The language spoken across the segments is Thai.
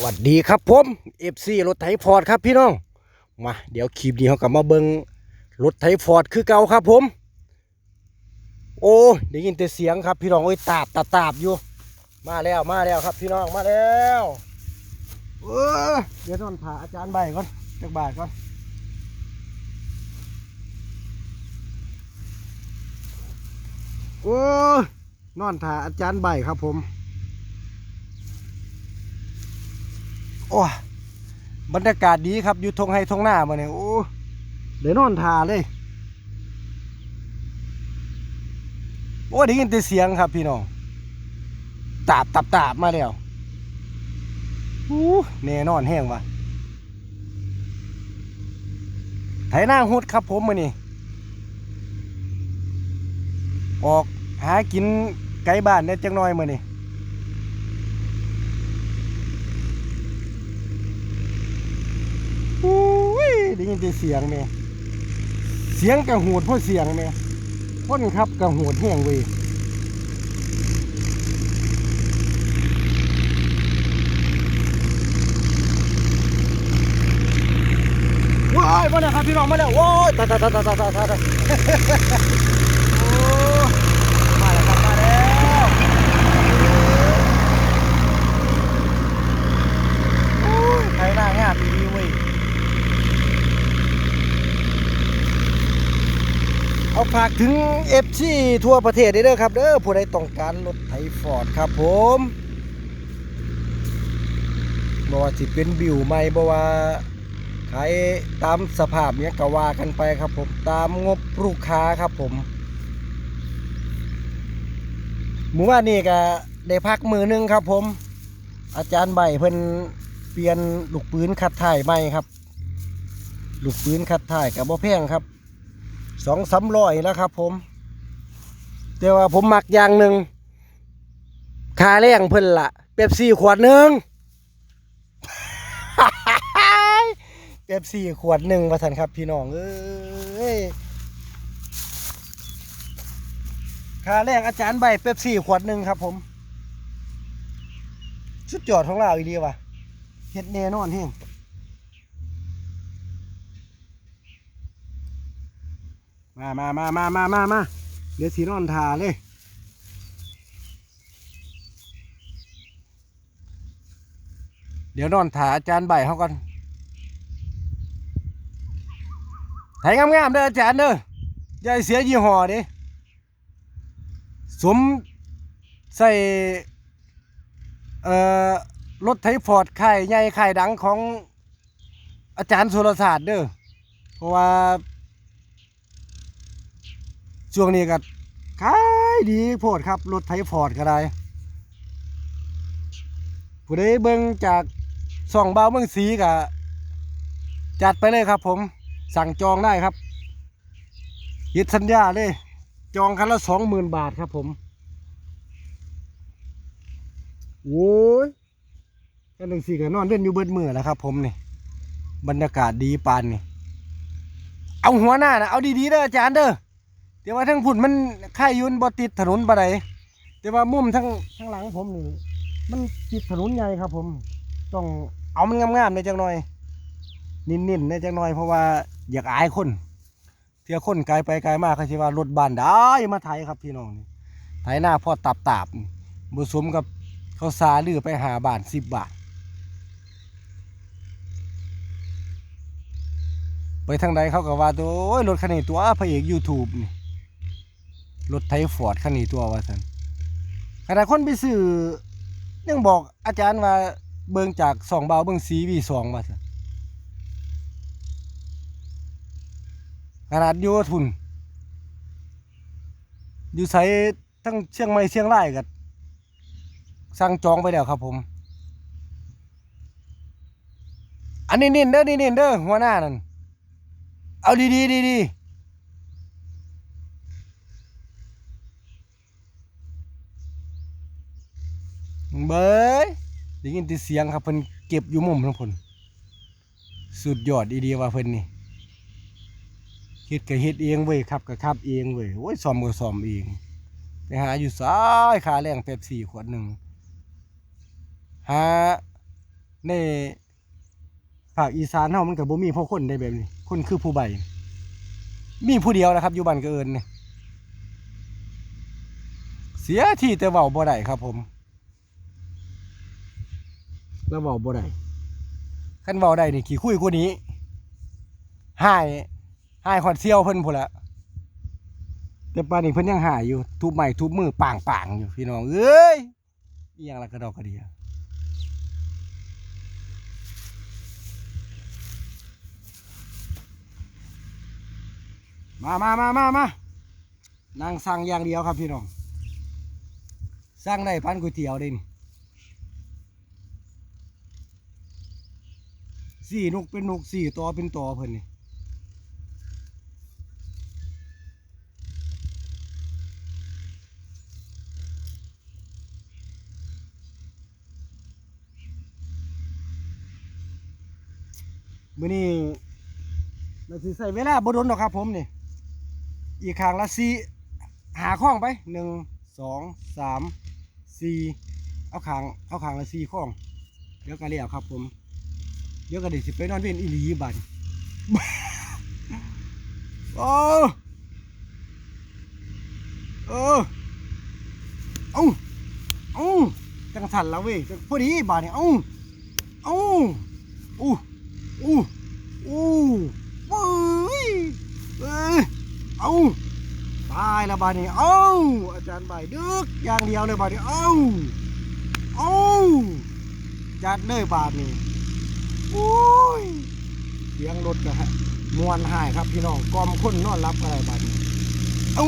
สวัสดีครับผม FC รถไถฟอร์ดครับพี่น้อง มาเดี๋ยวคลิปนี้เขากลับมาเบิงรถไถฟอร์ดคือเก่าครับผม โอ้ยได้ยินแต่เสียงครับพี่น้องโอ้ยตาบตาตาบอยู่ มาแล้วมาแล้วครับพี่น้องมาแล้วเออเดี๋ยวนอนผ่าอาจารย์ใบก่อนจักบาทก่อนโอ้ยนอนถ่าอาจารย์ใบครับผม โอ้บรรยากาศดีครับอยู่ทงไฮทงหน้ามาเนี่ยโอ้เดี๋ยวนอนทาเลย โอ้ได้ยินแต่เสียงครับพี่น้องตาบตับตาบมาแล้วอู้แน่นอนแห้งว่ะไถหน้าหุดครับผมมือนี่ออกหากินไกลบ้านได้จังน้อยมือนี่ อุ้ย ได้ยินแต่เสียงแม่เสียงกระหูดเพราะเสียงแม่คนครับกระหูดแห้งเวว้ายมาแล้วครับพี่น้องมาแล้วโว้ยตายตายตายตายตายตายตายโอ้มาแล้วครับมาแล้วโอ้ยไทยหน้างามดีๆเว้ย เอาฝากถึงเอฟซีทั่วประเทศได้เด้อครับเด้อผู้ใดต้องการรถไถฟอร์ดครับผมบ่ว่าสิเป็นบิวใหม่บ่ว่าขายตามสภาพเนี้ยก็ว่ากันไปครับผมตามงบลูกค้าครับผมหมู่ว่านี่ก็ได้พักมือหนึงครับผม อาจารย์ใบเพิ่นเปลี่ยนลูกปืนคัดถ่ายใหม่ครับ ลูกปืนคัดถ่ายกับบ่แพงครับ สองสามร้อยแล้วครับ ผมแต่ว่าผมมักอย่างหนึ่งคาแรงเพิ่นละเป๊ปซี่ขวดหนึ่งเป๊ปซี่ขวดหนึ่งว่าสันครับ พี่น้องเอ้ยคาแรงอาจารย์ใบเป๊ปซี่ขวดหนึ่งครับผมสุดยอดของเราอีดีว่ะเฮ็ดแน่นอนเฮง มามามามามามามาเดี๋ยวสีนอนทาเลยเดี๋ยวนอนถาอาจารย์ใบเขาก่อนไถงามๆเด้ออาจารย์เด้อย่าให้เสียยี่ห้อเดิสวมใส่เอ่อรถไถฟอร์ดค่ใหญ่ค่ดังของอาจารย์สุรศาสตร์เด้อเพราะว่า ช่วงนี้ก็ขายดีโพดครับ รถไถฟอร์ดก็ได้ผู้ใดเบิ่งจากส่องเบาเมืองสีก็จัดไปเลยครับ ผมสั่งจองได้ครับยึดสัญญาเลย จองคันละสองหมื่นบาทครับผมโอ้ยกันหนึ่งสี่ก็นอนเล่นอยู่เบิดมือแล้วครับ ผมนี่ บรรยากาศดีปานนี่ เอาหัวหน้านะเอาดีๆเด้ออาจารย์เด้อ แต่ว่าทั้งพุ่นมันค่ายยุนบ่ติดถนนบ่ไดแต่ว่ามุมทั้งทั้งหลังผมนี่มันติดถนนใหญ่ครับ ผม ต้องเอามันงามๆในอยจังหน่อย นิ่นๆในอยจังหน่อยเพราะว่าอยากอายคนเที่ยคนไกลไปไกลมากเขาสิว่ารถบ้านได้มาไถครับพี่น้องนี่ไถหน้าพ่อตับตาบๆบ่สมกับเขาซาลือไปหาบาท10บบาท ไปทางใดเขาก็ว่าตัวรถคันนี้ตัวพระเอก YouTube นี่ รถไทฟอร์ดคันนี้ตัวว่าสันขณะคนไปซื้อยังบอกอาจารย์ว่าเบิ่งจากสองเบาเบิ่งสีวีสองว่าสันขนาดอยู่ทุน อยู่ใสทั้งเชียงใหม่เชียงรายกับสั่งจองไปแล้วครับผม อันนี้นินเด้อนี่นินเด้อหัวหน้านั่น เอาดีดีดีดี เบ้ยได้ยินแต่เสียงครับเพิ่นเก็บอยู่มุมทั้งพุ่นสุดยอดอีดีว่าเพิ่นนี่เฮ็ดก็เฮ็ดเองเว้ยครับก็ขับเองเว้ยโอ้ยซ่อมก็ซ่อมเองไปหาอยู่ซ้ายค่าแรงเป๊ปซี่ขวดหนึ่งหาในภาคอีสานเฮามันก็บ่มีพวกคนได้แบบนี้ คนคือผู้ใบ มีผู้เดียวนะครับ อยู่บ้านกเอิญนี่เสียที่แต่เว้าบ่ได้ครับผม แล้วเว้าบ่ได้คันเว้าได้นี่ขี้คุยกว่านี้หายหายขอดเซี่ยวเพิ่นพุ่นละแต่ป่านนี้เพิ่นยังหายอยู่ทุบไม้ทุบมือป่างๆอยู่พี่น้องเอ้ยอีหยังละกระดอกกระเดียมามามามามานั่งสั่งอย่างเดียวครับพี่น้องสั่งได้พันก๋วยเตี๋ยวด้นี่ สี่นกเป็นนกสี่ตอเป็นตอเพิ่นนี่มื้อนี้เราสิใส่เวลาบดนหรอกครับผมนี่ อีกข้งละสี่หาข้องไปหนึ่งสองสามสี่เอาขางเอาขางละสี่ข้อง เดี๋ยวก็เรียกครับผม เดี๋ยวก็เดี๋ยวสิไปนอนเวียนอีหลีบัดโอ้เออเอ้าเอ้าจังสันแล้วเว้ยพอดีบาดเนี่ยเอ้าเอ้าอู้อู้อู้เว้ยเอ้ยเอาตายแล้วบาดนี้เอาอาจารย์ใบดึกอย่างเดียวเลยบาดนี้เอาเอาจัดเลยบาดนี้ โอ้ยเสียงรถกะฮะมวนหายครับพี่น้องกอมคนนอนรับอะไรบางเอ้า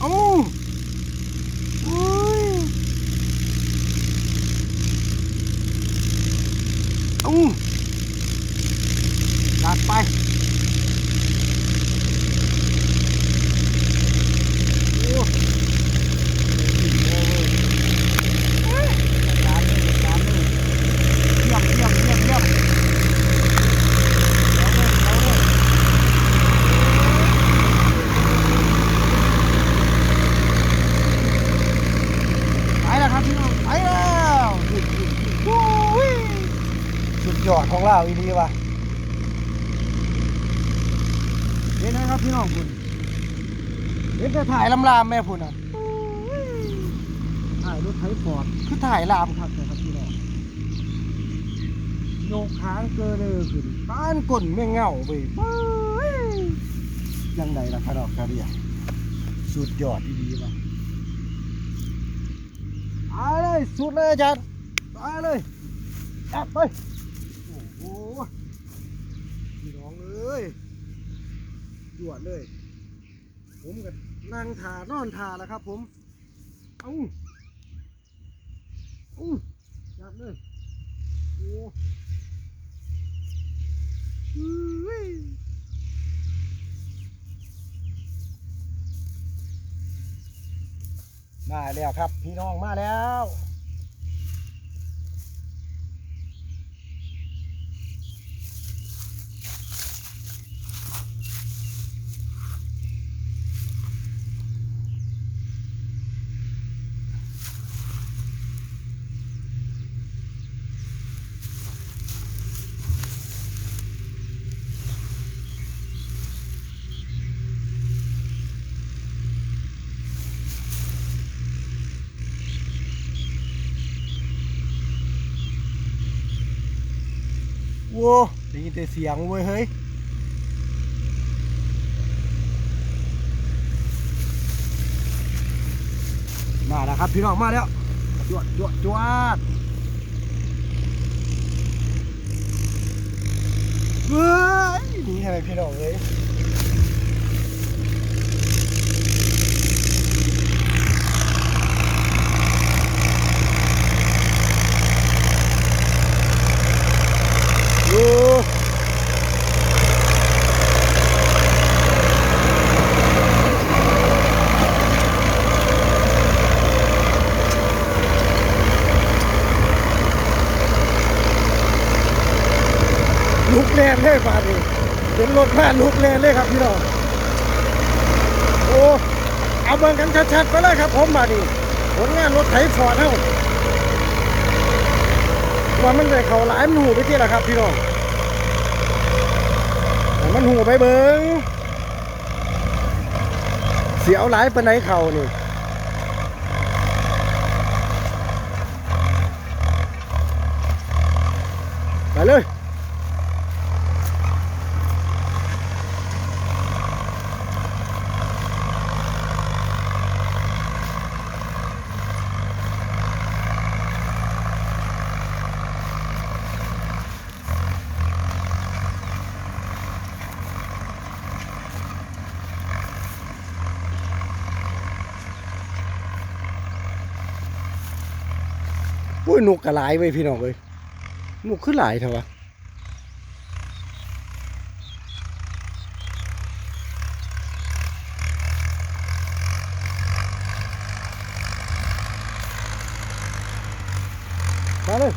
เอาโอ้ยเอาจัดไป โอ้ยโอ้ยร้านเลยร้านเลยเยี่ยมเยี่ยมเยี่ยมเยี่ยมเอาเลยเอาเลยไปแล้วครับพี่น้องไปแล้วโอ้ยสุดยอดของเราอีดีว่ะเห็นไหมครับพี่น้องคุณ เห็ นแต่ถ่ายลำรามแม่พุ่นอะถ่ายรถไถฟอร์ดคือถ่ายลามครับแต่ครับพี่น้องโยกค้างเกินเลยขึ้นบ้านก้นแม่งเงาไปบ้ยยังไงล่ะครับดอกกระเดียสุดยอดดีๆว่ะไปเลยสุดเลยอาจารย์ไปเลยแอบไปโอ้โหพี่น้องเอ้ยหยวดเลยผมก็ นั่งถานอนถาแล้วครับ ผมเอาอู้จัดเลยโอ้มาแล้วครับ พี่น้องมาแล้ว โว้ได้ยินแต่เสียงเว้ยเฮ้ยมาแล้วครับพี่น้องมาแล้วจวดจวดจวดเฮ้ยนี่ทำไมพี่น้องเลย ลุกแลนเลยป่านนี้เห็นรถมาลุกแลนเลยครับพี่น้องโอ้เอาเบิ่งกันชัดๆไปเลยครับผมมาดิผลงานรถไถฟอร์ดเฮา ว่ามันจะเขาหลายมันหูไปที่ละครับพี่น้องมันหูไปเบิงเสียวหลายปานไหนเขานี่ไปเลย อุ้ ยนกกระไลายไว้พี่น้องเลยนกขึ้นหลายเถอะวะมาเลย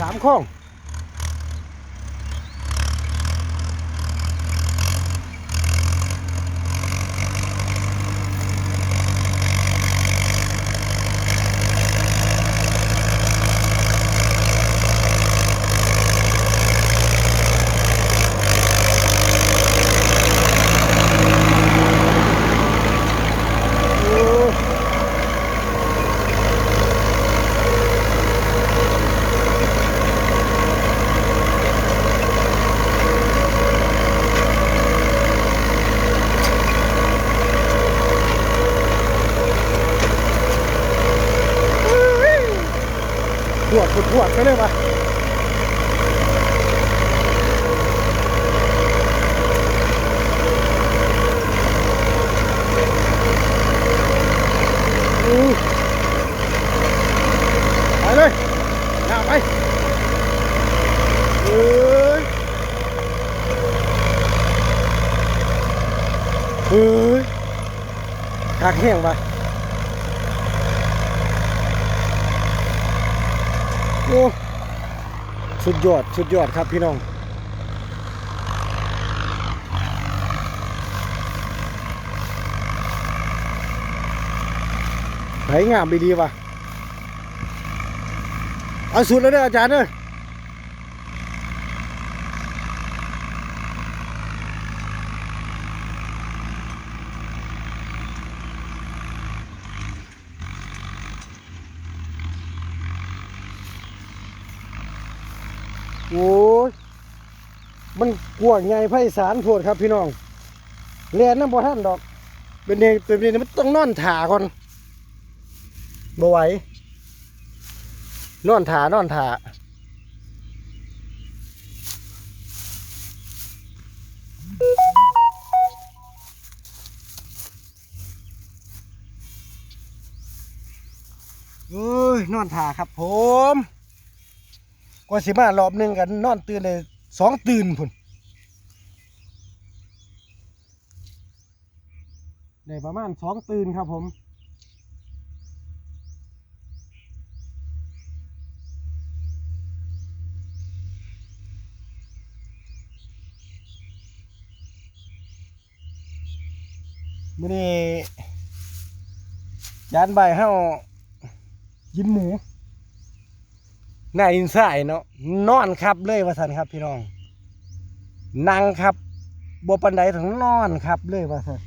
สามข้องโอ้พวดพวดพวดไปเลยปะอู้ไปเลยอย่าไปเอ้ยเฮ้ยกากแห้งไปโอ้สุดยอด สุดยอดครับพี่น้องไหงามดีๆว่ะเอาสุดแล้วเด้ออาจารย์เด้อโอ้ย มัน กวางใหญ่ไพศาลโพดครับพี่น้องเรียนน้ำบ่ท่านดอก เป็นเองเป็นเองมันต้องนอนถาก่อนบ่ไหวนอนถานอนถาเอ้ยนอนถาครับผมกว่าสิมารอบหนึ่งกันนอนตื่นเลยสองตื่นพุ่น ได้ประมาณสองตื่นครับผมมื่อนี้ยานใบายเฮากินหมูหน้าอินสายเนาะนอนครับเลยว่าสันครับพี่น้องนั่งครับบัวปันไดถึงนอนครับเลยว่าสัน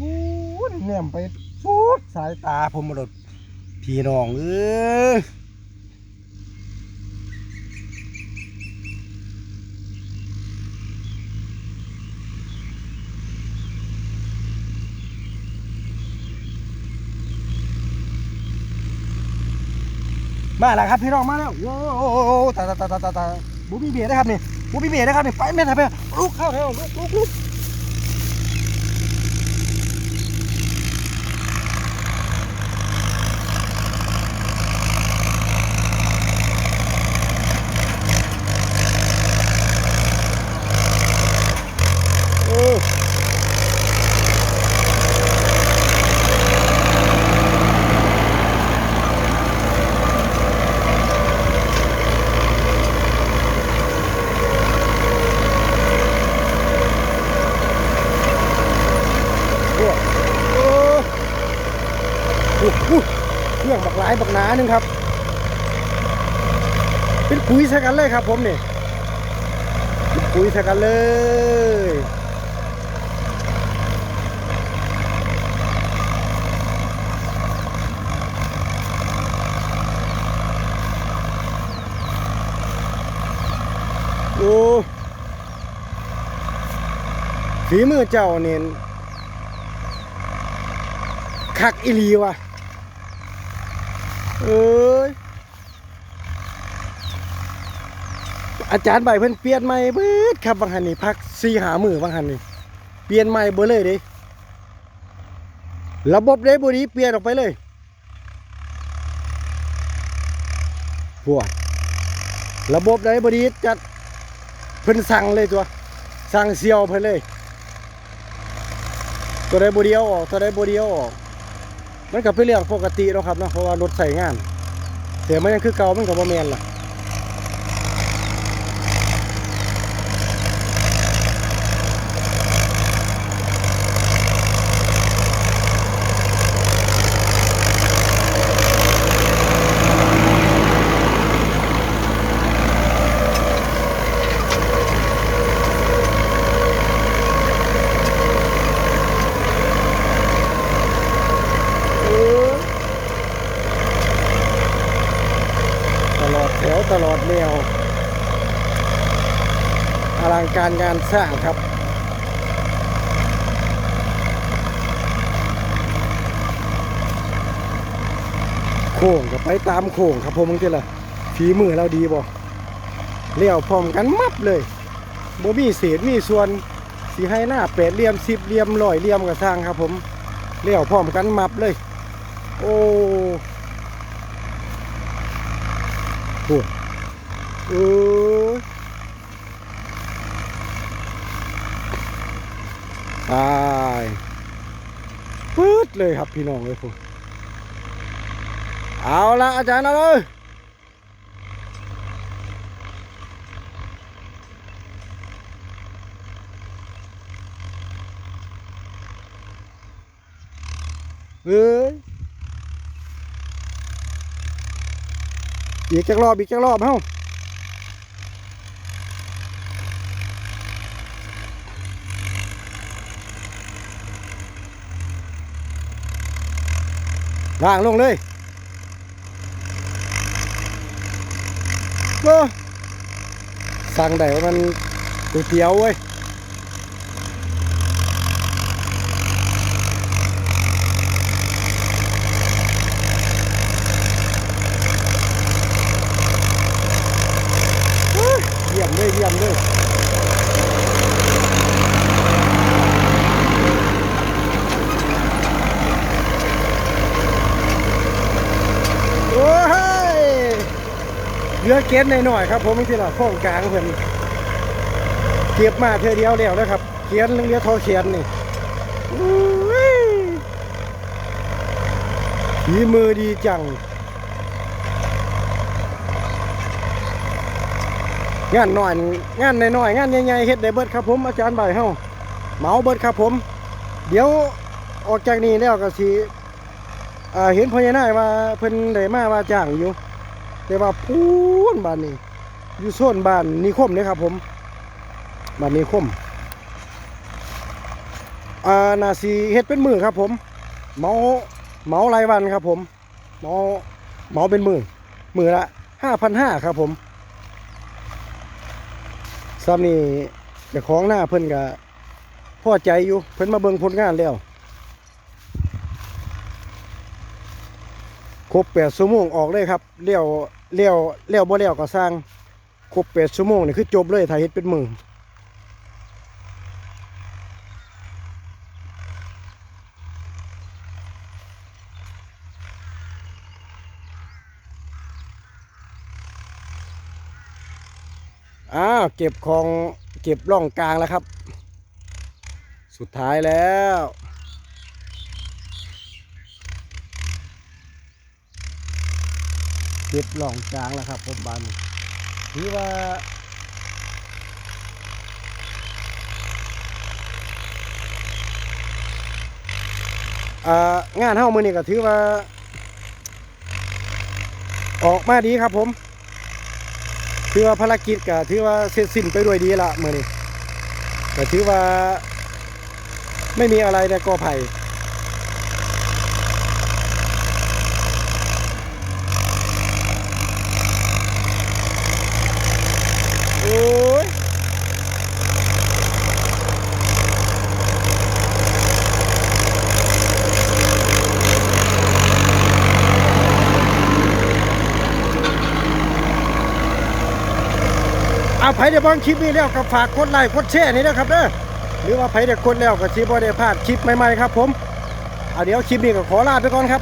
วูดแนมไปฟูดสายตาผมมาดดพี่น้องเอ้ยมาแล้วครับพี่น้องมาแล้วโอ้โหตาตาตาตาตาตาบูมีเบียนะครับนี่บูมีเบียนะครับนี่ไปแม่นไปลุกเข้าแล้วลุกลุกลุกโอ้โหโอ้ อู้อู้เครื่องบักหลายบัก หนาหนึงครับ เป็นปุ๋ยใส่กันเลยครับ ผมนี่เป็นปุ๋ยใส่กันเลยโอ้ฝีมือเจ้าเนี่ยคักอีลีว่ะ เอ้ยอาจารย์ใบเพิ่นเปลี่ยนใหม่เบิดครับบางหันนี่พักสี่หามือบางหันนี่เปลี่ยนใหม่เบิดเลยเด้ระบบได้บดีเปลี่ยนออกไปเลยพวกระบบได้บดีจัดเพิ่นสั่งเลยตัวสั่งเซียวเพิ่นเลย ตัวได้บดีเอาออกตัวได้บดีเอาออก มันก็เป็นเรื่องปกติแล้วครับเนาะเพราะว่ารถใส่งานแต่มันยังคือเก่ามันก็บ่แม่นล่ะ เออตลอดแถวตลอด แนวอลังการงานสร้างครับ โค้งก็ไปตามโค้งครับผมมึงทีละฝีมือเราดีบ่เลี้ยวพร้อมกันมับเลยบ่มีเศษมีส่วนสีให้หน้าแปดเหลี่ยมสิบเหลี่ยมร้อยเหลี่ยมก็สร้างครับผมเลี้ยวพร้อมกันมับเลย โอ้โห เออตายปื๊ดเลยครับพี่น้องเลยผมเอาละอาจารย์เอาเลยเอ้ยอีกจักรอบอีกจักรอบเฮ้า ล่างลงเลยสั่งได้ว่ามันก๋วยเตี๋ยวเว้ยเยี่ยมเลยเยี่ยมเลยโอ้ย เก็บหน่อยๆครับผมที่ละข้องกลางเพิ่นเก็บมาเธอเดียวแล้วนะครับเขียนเรื่องเดียวทอเขียนนี่ฝีมือดีจัง งานหน่อย งานน้อยงานใหญ่ๆเฮ็ดได้เบิดครับผมอาจารย์ใบเฮาเหมาเบิดครับผม เดี๋ยวออกจากนี้แล้วก็สิเห็นพญานาคว่าเพิ่นได้มาว่าจ้างอยู่ แต่ว่าพูนบ้านนี้ อยู่โซนบ้านนิคมเนี่ยครับผมบ้านนิคมอ่านาสีเฮ็ดเป็นมือครับผม เมาเมารายวันครับผมเมาเมาเป็นมือมือละห้าพันห้าครับผมซ้ำนี่เจ้าของหน้าเพิ่นก็พอใจอยู่เพิ่นมาเบิ่งผลงานแล้วครบแปดชั่วโมงออกเลยครับเลี้ยว เลี้ยวเลี้ยวบ่เลี้ยวก็สร้างครบแปดชั่วโมงนี่คือจบเลยถ้าเฮ็ดเป็นมืออ้าวเก็บของเก็บร่องกลางแล้วครับ สุดท้ายแล้ว เก็บร่องกลางแล้วครับผมบานถือว่าอ่างานเฮ้ามือนี่ก็ถือว่า ออกมาดีครับผม ถือว่าภารกิจก็ถือว่าเสร็จสิ้นไปด้วยดีละเมื่อนี้ก็ถือว่า ไม่มีอะไรในกอไผ่โอ้ย เอาไผ่เดียบางคลิปนี้แล้วก็ฝากกดไลค์กดแชร์นี่นะครับเด้อหรือว่าไผ่เดี๋ยวกดแล้วก็ชีบอได้พลาดคลิปใหม่ๆครับผมเอาเดี๋ยวคลิปนี้ก็ขอลาไปก่อนครับ